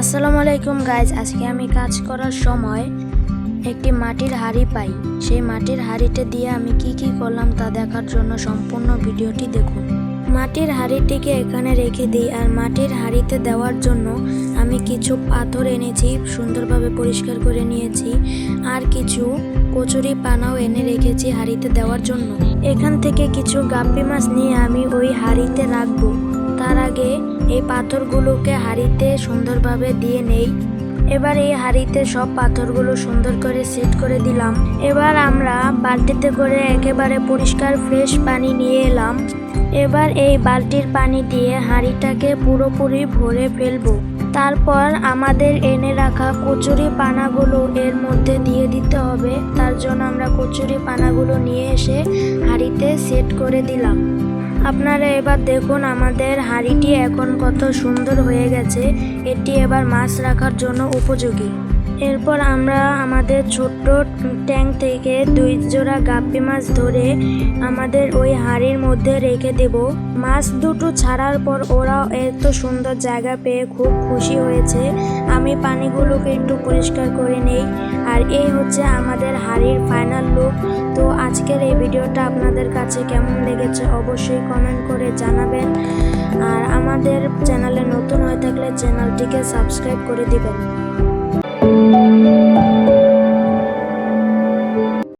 আসসালামু আলাইকুম গাইজ আজকে আমি কাজ করার সময় একটি মাটির হাঁড়ি পাই। সেই মাটির হাঁড়িতে দিয়ে আমি কি কি করলাম তা দেখার জন্য সম্পূর্ণ ভিডিওটি দেখুন। মাটির হাড়িটিকে এখানে রেখে দিই আর মাটির হাঁড়িতে দেওয়ার জন্য আমি কিছু পাথর এনেছি, সুন্দরভাবে পরিষ্কার করে নিয়েছি আর কিছু কচুরি পানাও এনে রেখেছি হাঁড়িতে দেওয়ার জন্য। এখান থেকে কিছু গাপ্পি মাছ নিয়ে আমি ওই হাঁড়িতে রাখব। তার আগে এই পাথরগুলোকে হাঁড়িতে সুন্দরভাবে দিয়ে নেই। এবার এই হাঁড়িতে সব পাথরগুলো সুন্দর করে সেট করে দিলাম। এবার আমরা বালতিতে করে একেবারে পরিষ্কার, ফ্রেশ পানি নিয়ে এলাম। এবার এই বালতির পানি দিয়ে হাঁড়িটাকে পুরোপুরি ভরে ফেলব। তারপর আমাদের এনে রাখা কচুরি পানাগুলো এর মধ্যে দিয়ে দিতে হবে। তার জন্য আমরা কচুরি পানাগুলো নিয়ে এসে হাঁড়িতে সেট করে দিলাম। আপনারা এবার দেখুন আমাদের হাঁড়িটি এখন কত সুন্দর হয়ে গেছে। এটি এবার মাছ রাখার জন্য উপযোগী। এরপর আমরা আমাদের ছোট্ট ট্যাঙ্ক থেকে দুই জোড়া গাপ্পি মাছ ধরে আমাদের ওই হাঁড়ির মধ্যে রেখে দেব। মাছ দুটো ছাড়ার পর ওরা এত সুন্দর জায়গা পেয়ে খুব খুশি হয়েছে। আমি পানিগুলোকে একটু পরিষ্কার করে নেই। আর এই হচ্ছে আমাদের হাড়ির ফাইনাল লুক তো আজকের এই ভিডিওটা আপনাদের কাছে কেমন লেগেছে অবশ্যই কমেন্ট করে জানাবেন। আর আমাদের চ্যানেলে নতুন হয়ে থাকলে চ্যানেলটিকে সাবস্ক্রাইব করে দিবেন।